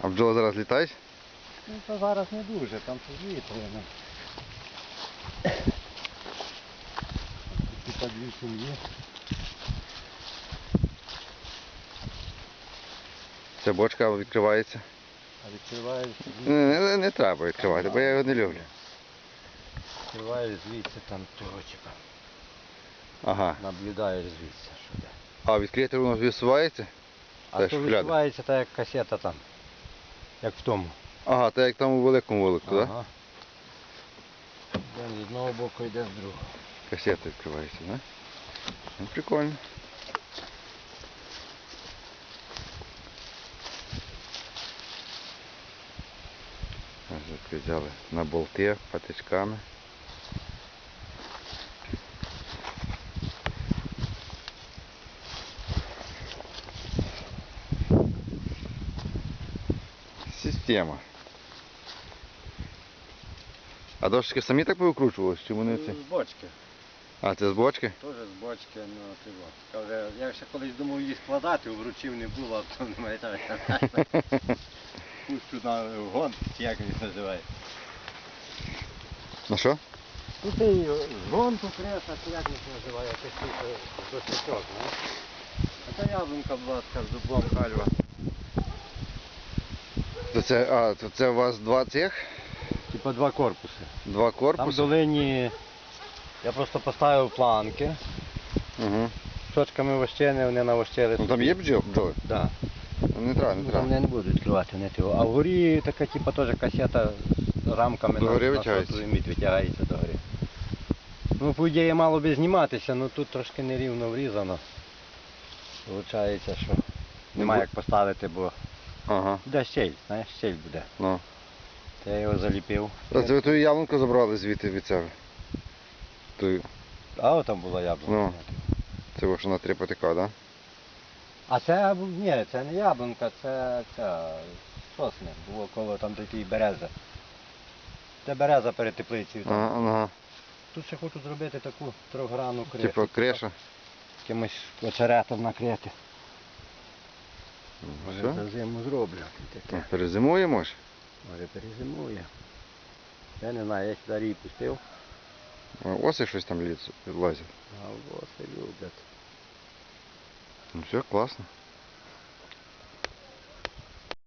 А бджоли зараз літають? Ну то зараз не дуже, там щось вітряно. Типа дві сім'ї. Ця бочка відкривається. А відкриваєш, Не, не, не треба відкривати, бо я його не люблю. відкриваєш звідси там типа. Ага. Наблюдаєш звідси, що де. А відкрити воно висувається? А то шухляда. відкривається так як касета там. Як в тому. Ага, так як там у великому вулику, так? Ага. Йдемо з одного боку, йде з другого. Касети відкривається, да? Ну, прикольно. Ось взяли на болти патичками. Система. А дошки самі так повикручувалися, чи вони ці? З бочки. А, це з бочки? Теж з бочки, ну ти от. Я ще колись думав її складати, вручив не було, а то немає так. Пущу на гон, чи як він називається. На що? Тут і гонку креса, чи як він називає, якийсь тут досвідок, ну. А та яблунка, будь ласка, з дубом кальва. То це, а, то це у вас два цих? Типа два корпуси. Два Там в корпуси? долині я просто поставив планки, Угу. сочками вощини, вони навощили. Ну там є бджіл, бджоли? Да. Ну, Не треба, не Ну, треба. Вони не будуть відкривати, не того. А вгорі така типа теж касета з рамками на витягається? мід витягається догори. Ну, по ідеї мало би зніматися, але тут трошки нерівно врізано. Получається, що немає як поставити, бо Ага, буде щель, знаєш, щель буде. ну. То я його заліпив. Та це ви ту яблунку забрали звідти від себе. Ту, А от там була яблука. Ну. це ви що на три потика, да? А це ні, це не яблунка, це ця сосни. Було коло там такий береза. Це береза перед теплицею. там. Ага, ага. Тут ще хочу зробити таку трьохгранну кришу. Типу креша. Якимось очеретом накрити. Ну, Може Все. за зиму зроблю. Ну, Таке. Перезимуємо ж. Може перезимує. Я не знаю, я сюди рій пустив, А Оси щось там ліз- лазять. а оси люблять. Ну все, класно.